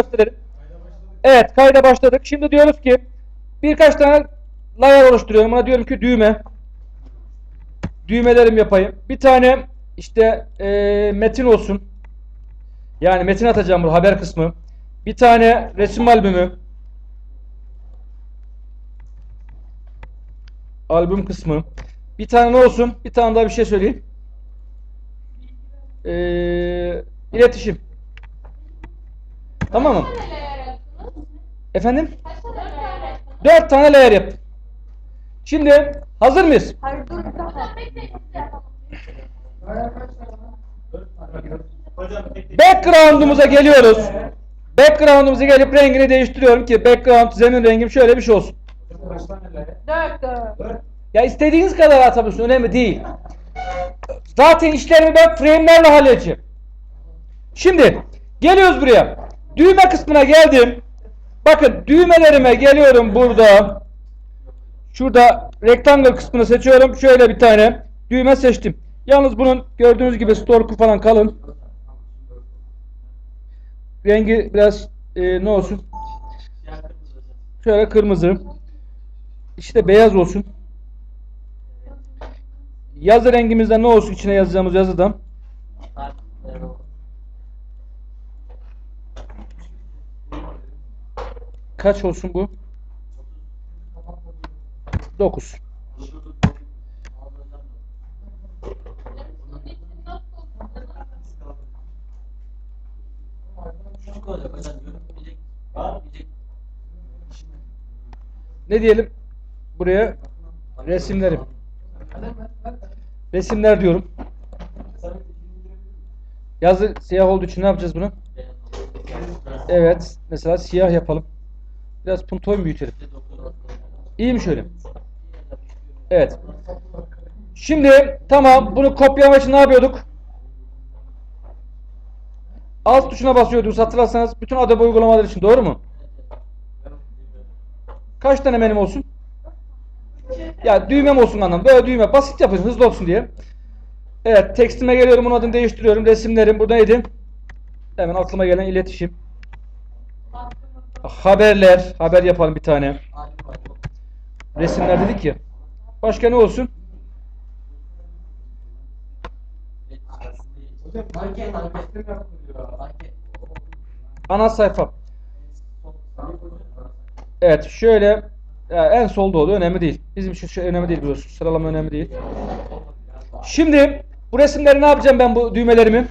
gösterelim. Evet kayda başladık. Şimdi diyoruz ki birkaç tane layer oluşturuyorum. Buna diyorum ki düğme. Düğmelerim yapayım. Bir tane işte eee, metin olsun. Yani metin atacağım bu haber kısmı. Bir tane resim albümü. Albüm kısmı. Bir tane ne olsun? Bir tane daha bir şey söyleyeyim. Eee iletişim. Tamam mı? Efendim? Dört tane layer yap. Şimdi hazır mıyız? Hayır dur daha. Background'umuza geliyoruz. Background'umuza gelip rengini değiştiriyorum ki background zemin rengim şöyle bir şey olsun. Dört dört. Ya istediğiniz kadar atabilirsin önemli değil. Zaten işlerimi ben frame'lerle halledeceğim. Şimdi geliyoruz buraya. Düğme kısmına geldim. Bakın düğmelerime geliyorum burada. Şurada rectangle kısmını seçiyorum. Şöyle bir tane düğme seçtim. Yalnız bunun gördüğünüz gibi storku falan kalın. Rengi biraz e, ne olsun? Şöyle kırmızı. İşte beyaz olsun. Yazı rengimizde ne olsun içine yazacağımız yazıdan? Kaç olsun bu? 9. Ne diyelim? Buraya resimlerim. Resimler diyorum. Yazı siyah olduğu için ne yapacağız bunu? Evet. Mesela siyah yapalım. Biraz puntoyu büyütelim? İyi mi şöyle? Evet. Şimdi tamam bunu kopyalamak için ne yapıyorduk? Alt tuşuna basıyordunuz hatırlarsanız bütün Adobe uygulamalar için doğru mu? Kaç tane menüm olsun? Ya düğmem olsun anlamda. Böyle düğme basit yapın hızlı olsun diye. Evet tekstime geliyorum bunun adını değiştiriyorum. Resimlerim burada neydi? Hemen aklıma gelen iletişim. Haberler. Haber yapalım bir tane. Resimler dedik ya. Başka ne olsun? Ana sayfa. Evet şöyle ya en solda oluyor önemli değil. Bizim şu şey önemli değil biliyorsun. Sıralama önemli değil. Şimdi bu resimleri ne yapacağım ben bu düğmelerimi?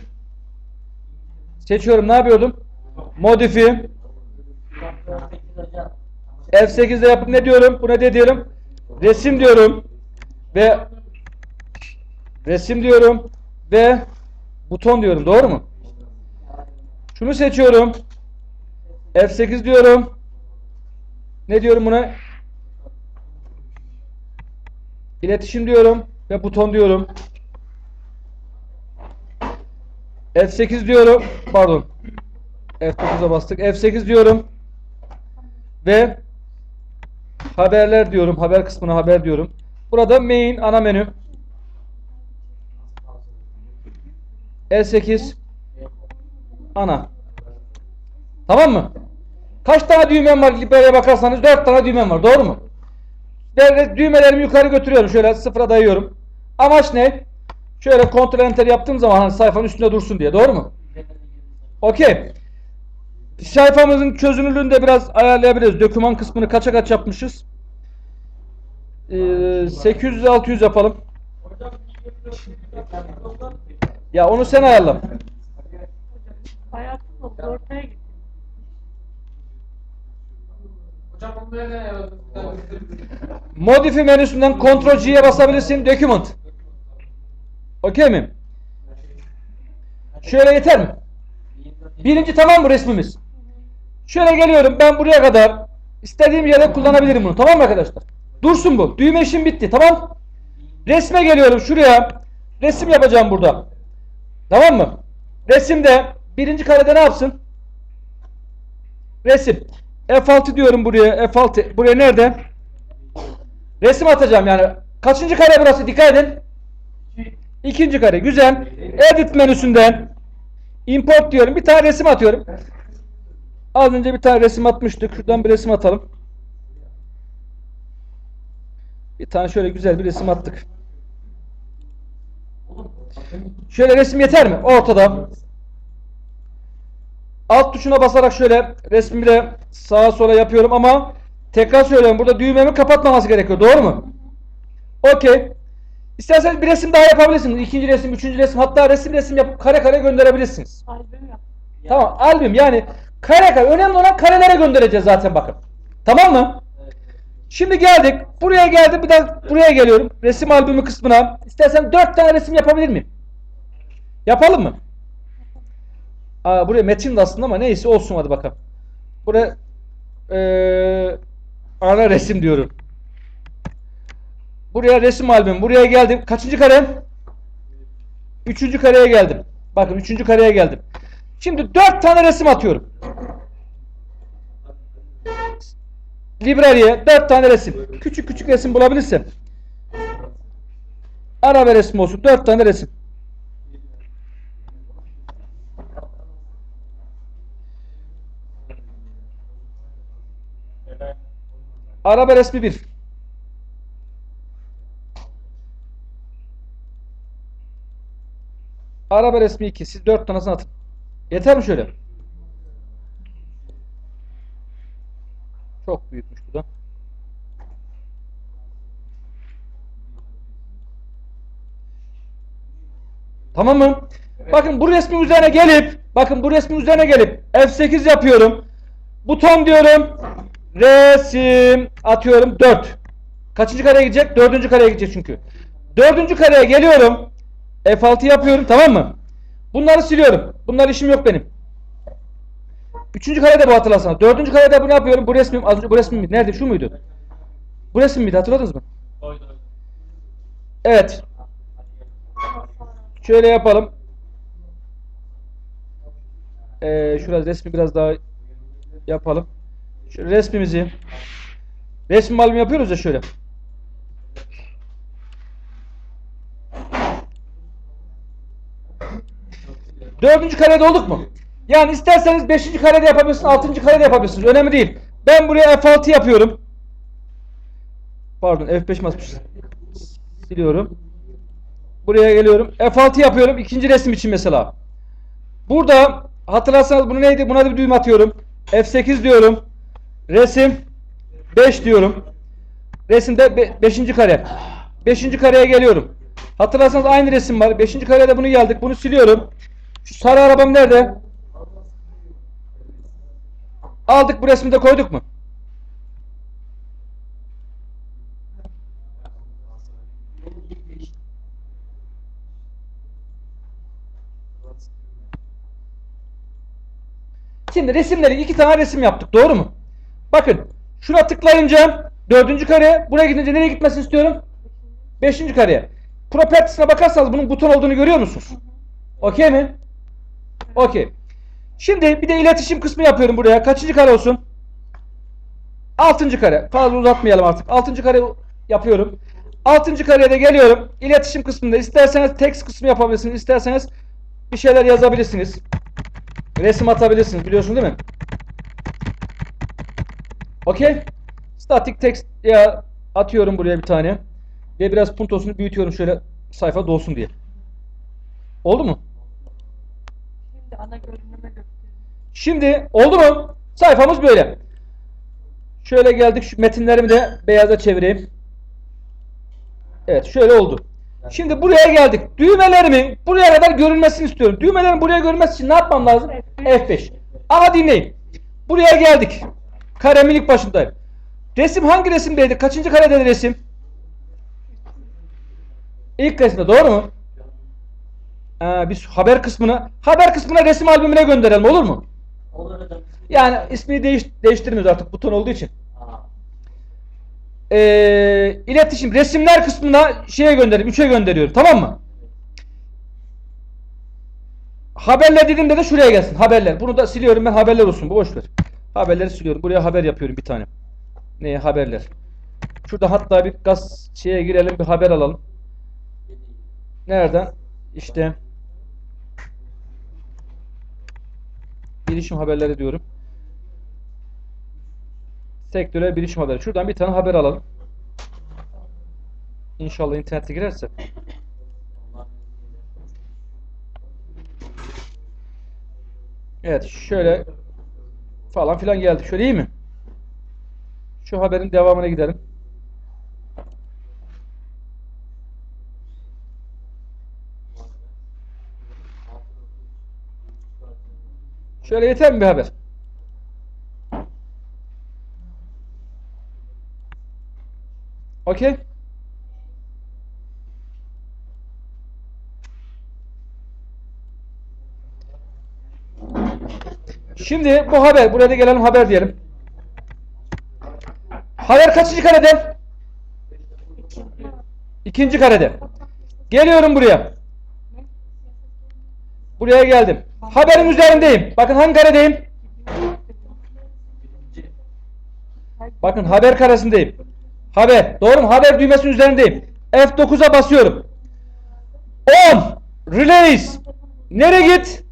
Seçiyorum. Ne yapıyordum? Modifi. F8'de yapıp ne diyorum? Buna ne diyelim? Resim diyorum. Ve resim diyorum ve buton diyorum. Doğru mu? Şunu seçiyorum. F8 diyorum. Ne diyorum buna? İletişim diyorum ve buton diyorum. F8 diyorum. Pardon. F9'a bastık. F8 diyorum. Ve haberler diyorum. Haber kısmına haber diyorum. Burada main ana menü. L8 ana. Tamam mı? Kaç tane düğmem var liberaya bakarsanız 4 tane düğmem var. Doğru mu? Ben düğmelerimi yukarı götürüyorum. Şöyle sıfıra dayıyorum. Amaç ne? Şöyle kontrol enter yaptığım zaman hani sayfanın üstünde dursun diye. Doğru mu? Okey. Sayfamızın çözünürlüğünü de biraz ayarlayabiliriz. Doküman kısmını kaça kaç yapmışız? Ee, 800-600 yapalım. Ya onu sen ayarla. Hayatım menüsünden Ctrl G'ye basabilirsin. Document. Okey mi? Şöyle yeter mi? Birinci tamam mı resmimiz? Şöyle geliyorum ben buraya kadar istediğim yere kullanabilirim bunu. Tamam mı arkadaşlar? Dursun bu. Düğme işim bitti. Tamam. Resme geliyorum şuraya. Resim yapacağım burada. Tamam mı? Resimde birinci karede ne yapsın? Resim. F6 diyorum buraya. F6. Buraya nerede? Resim atacağım yani. Kaçıncı kare burası? Dikkat edin. İkinci kare. Güzel. Edit menüsünden import diyorum. Bir tane resim atıyorum. Az önce bir tane resim atmıştık. Şuradan bir resim atalım. Bir tane şöyle güzel bir resim attık. Şöyle resim yeter mi? Ortada. Alt tuşuna basarak şöyle resmi de sağa sola yapıyorum ama tekrar söylüyorum burada düğmemi kapatmaması gerekiyor. Doğru mu? Okey. İsterseniz bir resim daha yapabilirsiniz. İkinci resim, üçüncü resim hatta resim resim yapıp kare kare gönderebilirsiniz. Albüm yap. Tamam albüm yani kare kare önemli olan karelere göndereceğiz zaten bakın. Tamam mı? Şimdi geldik. Buraya geldim. Bir daha buraya geliyorum. Resim albümü kısmına. İstersen dört tane resim yapabilir miyim? Yapalım mı? Aa, buraya metin de aslında ama neyse olsun hadi bakalım. Buraya eee, ana resim diyorum. Buraya resim albüm. Buraya geldim. Kaçıncı kare? Üçüncü kareye geldim. Bakın üçüncü kareye geldim. Şimdi dört tane resim atıyorum. Librariye dört tane resim. Küçük küçük resim bulabilirsem. Ara ve resim olsun. Dört tane resim. Araba resmi bir. Araba resmi 2. Siz 4 tanesini atın. Yeter mi şöyle? Çok büyükmüş bu da. Tamam mı? Bakın bu resmin üzerine gelip bakın bu resmin üzerine gelip F8 yapıyorum. Buton diyorum. Resim atıyorum 4. Kaçıncı kareye gidecek? Dördüncü kareye gidecek çünkü. Dördüncü kareye geliyorum. F6 yapıyorum tamam mı? Bunları siliyorum. Bunlar işim yok benim. Üçüncü karede bu hatırlasana. Dördüncü karede bu ne yapıyorum? Bu resmim, az önce bu resmim miydi? Nerede? Şu muydu? Bu resim miydi? Hatırladınız mı? Evet. Şöyle yapalım. Ee, şurada resmi biraz daha yapalım. Şu resmimizi resim albüm yapıyoruz ya şöyle. Dördüncü karede olduk mu? Yani isterseniz beşinci karede yapabilirsiniz, altıncı karede yapabilirsiniz. Önemli değil. Ben buraya F6 yapıyorum. Pardon F5 basmışız. Siliyorum. Buraya geliyorum. F6 yapıyorum. ikinci resim için mesela. Burada hatırlarsanız bunu neydi? Buna da bir düğüm atıyorum. F8 diyorum. Resim 5 diyorum. Resimde 5. kare. 5. kareye geliyorum. Hatırlarsanız aynı resim var. 5. karede bunu geldik. Bunu siliyorum. Şu sarı arabam nerede? Aldık bu resmi de koyduk mu? Şimdi resimleri iki tane resim yaptık. Doğru mu? Bakın. Şuna tıklayınca dördüncü kare. Buraya gidince nereye gitmesini istiyorum? Beşinci kareye. Properties'ine bakarsanız bunun buton olduğunu görüyor musunuz? Okey mi? Okey. Şimdi bir de iletişim kısmı yapıyorum buraya. Kaçıncı kare olsun? Altıncı kare. Fazla uzatmayalım artık. Altıncı kare yapıyorum. Altıncı kareye de geliyorum. İletişim kısmında isterseniz text kısmı yapabilirsiniz. isterseniz bir şeyler yazabilirsiniz. Resim atabilirsiniz. Biliyorsun değil mi? Okey. Static text ya atıyorum buraya bir tane. Ve biraz puntosunu büyütüyorum şöyle sayfa dolsun diye. Oldu mu? Şimdi ana görünüme. Şimdi oldu mu? Sayfamız böyle. Şöyle geldik. Şu metinlerimi de beyaza çevireyim. Evet şöyle oldu. Şimdi buraya geldik. Düğmelerimin buraya kadar görünmesini istiyorum. Düğmelerin buraya görünmesi için ne yapmam lazım? F5. F5. Ama dinleyin. Buraya geldik. Karemin ilk başındayım. Resim hangi resimdeydi? Kaçıncı karede resim? İlk resimde doğru mu? Ee, biz haber kısmına haber kısmına resim albümüne gönderelim olur mu? Olur hocam. Yani ismini değiş, değiştirmiyoruz artık buton olduğu için. Ee, iletişim resimler kısmına şeye gönderiyorum. 3'e gönderiyorum. Tamam mı? Haberler dediğimde de şuraya gelsin. Haberler. Bunu da siliyorum ben haberler olsun. Bu boş ver. Haberleri siliyorum. Buraya haber yapıyorum bir tane. Neye haberler. Şurada hatta bir gaz şeye girelim bir haber alalım. Nereden? İşte bilişim haberleri diyorum. Sektörel bilişim haberi. Şuradan bir tane haber alalım. İnşallah internete girerse. Evet şöyle falan filan geldi. Şöyle iyi mi? Şu haberin devamına gidelim. Şöyle yeter mi bir haber? Okey. Şimdi bu haber, buraya da gelelim haber diyelim. Haber kaçıncı karede? İkinci karede. Geliyorum buraya. Buraya geldim. Haberin üzerindeyim. Bakın hangi karedeyim? Bakın haber karesindeyim. Haber. Doğru mu? Haber düğmesinin üzerindeyim. F9'a basıyorum. On. Release. Nereye git?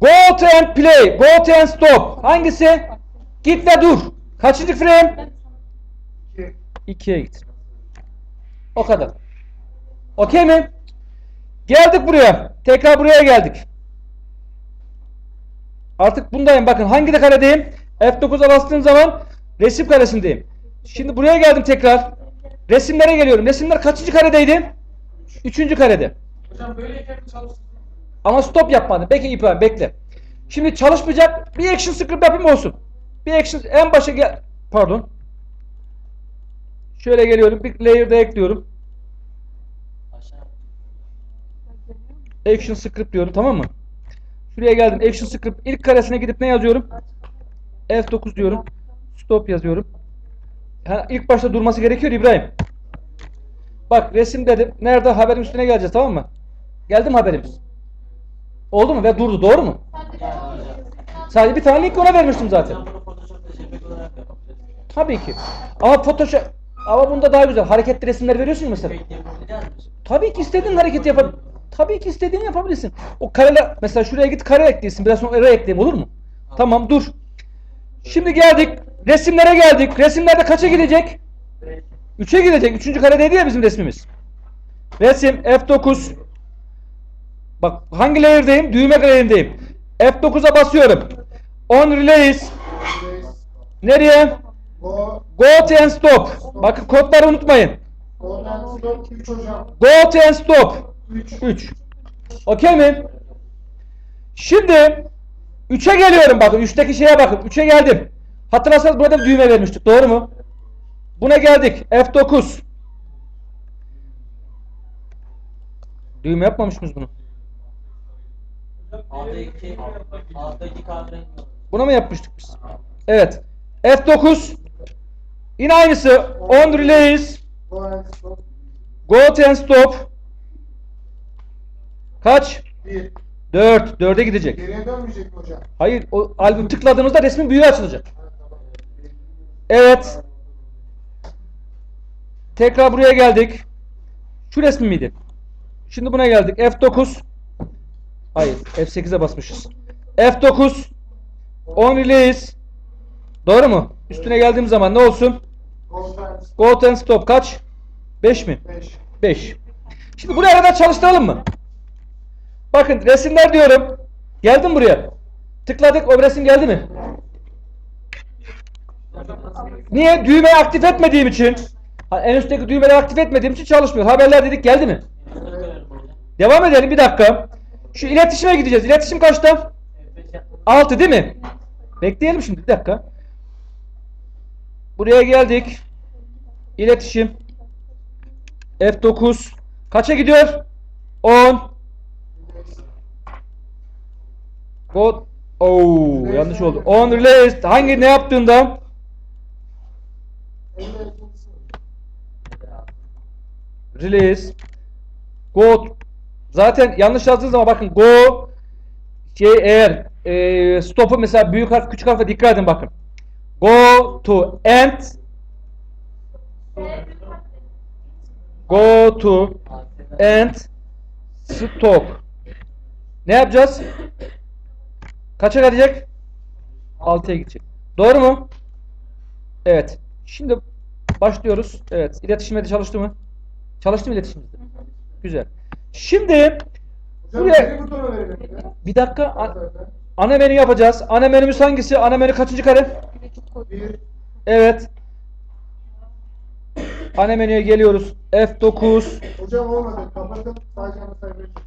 Go to and play. Go to and stop. Hangisi? Git ve dur. Kaçıncı frame? 2. 2'ye git. O kadar. Okey mi? Geldik buraya. Tekrar buraya geldik. Artık bundayım. Bakın hangi de karedeyim? F9'a bastığım zaman resim karesindeyim. Şimdi buraya geldim tekrar. Resimlere geliyorum. Resimler kaçıncı karedeydi? Üçüncü karede. Hocam böyleyken çalıştım. Ama stop yapmadım. Bekle İbrahim bekle. Şimdi çalışmayacak. Bir action script yapayım olsun. Bir action en başa gel. Pardon. Şöyle geliyorum. Bir layer da ekliyorum. Action script diyorum tamam mı? Şuraya geldim. Action script ilk karesine gidip ne yazıyorum? F9 diyorum. Stop yazıyorum. Ha, ilk başta durması gerekiyor İbrahim. Bak resim dedim. Nerede? Haberin üstüne geleceğiz tamam mı? Geldi mi haberimiz? Oldu mu? Ve durdu. Doğru mu? Sadece bir tane link ona vermiştim zaten. Tabii ki. Ama Photoshop ama bunda daha güzel. Hareketli resimler veriyorsun mesela. Tabii ki istediğin hareketi yap. Tabii ki istediğini yapabilirsin. O kareler mesela şuraya git kare ekleyesin. Biraz sonra ere ekleyeyim olur mu? Tamam dur. Şimdi geldik. Resimlere geldik. Resimlerde kaça gidecek? 3'e gidecek. 3. karedeydi ya bizim resmimiz. Resim F9. Bak hangi layer'dayım? Düğme layer'dayım. F9'a basıyorum. On release. Nereye? Go. Go to and stop. Bakın kodları unutmayın. Go. Stop. 3 hocam. Go to and stop. 3. 3. Okey mi? Şimdi 3'e geliyorum bakın. 3'teki şeye bakın. 3'e geldim. Hatırlarsanız burada düğme vermiştik. Doğru mu? Buna geldik. F9. Düğme yapmamış mıyız bunu? Buna mı yapmıştık biz? Evet. F9. Yine aynısı. On release. Go and stop. Go to and stop. Kaç? 1. 4. 4'e gidecek. Geriye dönmeyecek mi hocam? Hayır. O albüm tıkladığımızda resmin büyüğü açılacak. Evet. Tekrar buraya geldik. Şu resmi miydi? Şimdi buna geldik. F9. Hayır. F8'e basmışız. F9. On release. Doğru mu? Üstüne geldiğim zaman ne olsun? Go and stop. Kaç? 5 mi? 5. 5. Şimdi buraya kadar çalıştıralım mı? Bakın resimler diyorum. Geldim buraya. Tıkladık. O resim geldi mi? Niye? Düğmeyi aktif etmediğim için. En üstteki düğmeleri aktif etmediğim için çalışmıyor. Haberler dedik geldi mi? Devam edelim bir dakika. Şu iletişime gideceğiz. İletişim kaçta? 6 değil mi? Bekleyelim şimdi bir dakika. Buraya geldik. İletişim. F9. Kaça gidiyor? 10. Go. Oo, yanlış oldu. On released. Hangi ne yaptığında? Release. Go. Zaten yanlış yazdığınız zaman bakın go şey eğer e, stop'u mesela büyük harf küçük harfe dikkat edin bakın. Go to end go to end stop. Ne yapacağız? Kaça gelecek? 6'ya gidecek. Doğru mu? Evet. Şimdi başlıyoruz. Evet. İletişimde çalıştı mı? Çalıştı mı iletişimde? Güzel. Şimdi Hocam Buraya- bir bir dakika a- Zaten. ana menü yapacağız. Ana menümüz hangisi? Ana menü kaçıncı kare? Bir. Evet. Ana menüye geliyoruz. F9 Hocam olmadı. Kapatın. Sadece ana sayfayı çekin.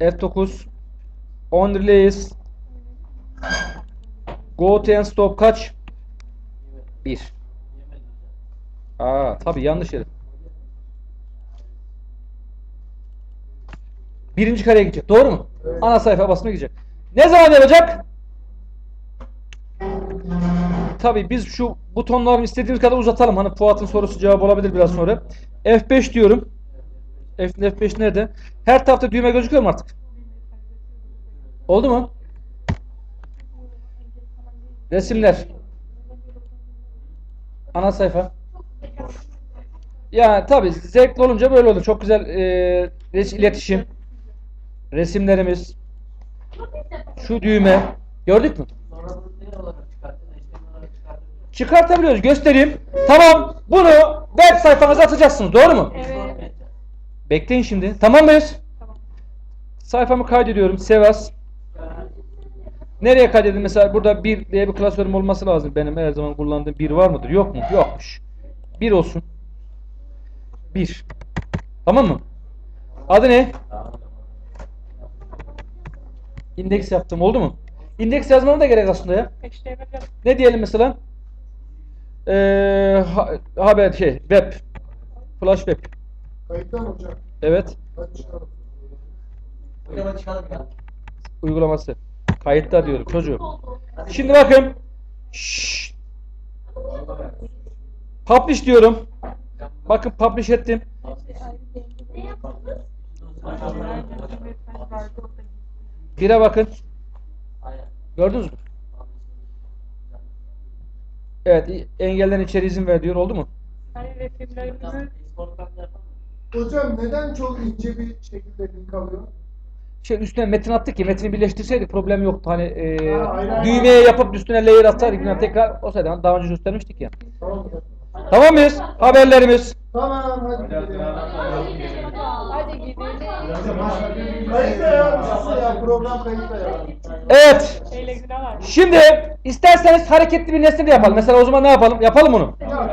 F9 On release Go to and stop kaç? 1 Aa tabi yanlış yere. Birinci kareye gidecek. Doğru mu? Evet. Ana sayfa basmaya gidecek. Ne zaman yapacak? Tabi biz şu butonları istediğimiz kadar uzatalım. Hani Fuat'ın sorusu cevabı olabilir biraz sonra. F5 diyorum. F, F5 nerede? Her tarafta düğme gözüküyor mu artık? Oldu mu? Resimler. Ana sayfa. Ya tabi zevkli olunca böyle olur. Çok güzel e, iletişim. Resimlerimiz. Şu düğme. Gördük mü? Çıkartabiliyoruz. Göstereyim. Tamam. Bunu web sayfanıza atacaksınız. Doğru mu? Evet. Bekleyin şimdi. Tamam mıyız? Tamam. Sayfamı kaydediyorum. Sevas. Nereye kaydedelim? Mesela burada bir diye bir klasörüm olması lazım. Benim her zaman kullandığım bir var mıdır? Yok mu? Yokmuş. Bir olsun. Bir. Tamam mı? Adı ne? İndeks yaptım. Oldu mu? İndeks yazmana da gerek aslında ya. Ne diyelim mesela? Ee, ha- haber şey, web. Flash web. Kayıttan hocam. Evet. Hadi çıkalım. Hadi çıkalım ya. Uygulaması. Kayıtta diyorum çocuğum. Şimdi bakın. Şşş. Publish diyorum. Bakın publish ettim. Bire bakın. Gördünüz mü? Evet. Engelden içeri izin ver diyor. Oldu mu? Hocam neden çok ince bir şekilde link alıyor? Şey üstüne metin attık ki metni birleştirseydik problem yoktu. Hani e, Ha, düğmeye yapıp üstüne layer atsaydık bilmem tekrar o sayede daha önce göstermiştik ya. Tamam. Tamam mıyız? Haberlerimiz. Tamam hadi gidelim. Hadi gidelim. Kayıtta ya. Nasıl ya? Program kayıtta ya. Evet. Şimdi isterseniz hareketli bir nesne de yapalım. Mesela o zaman ne yapalım? Yapalım Bunu hocam.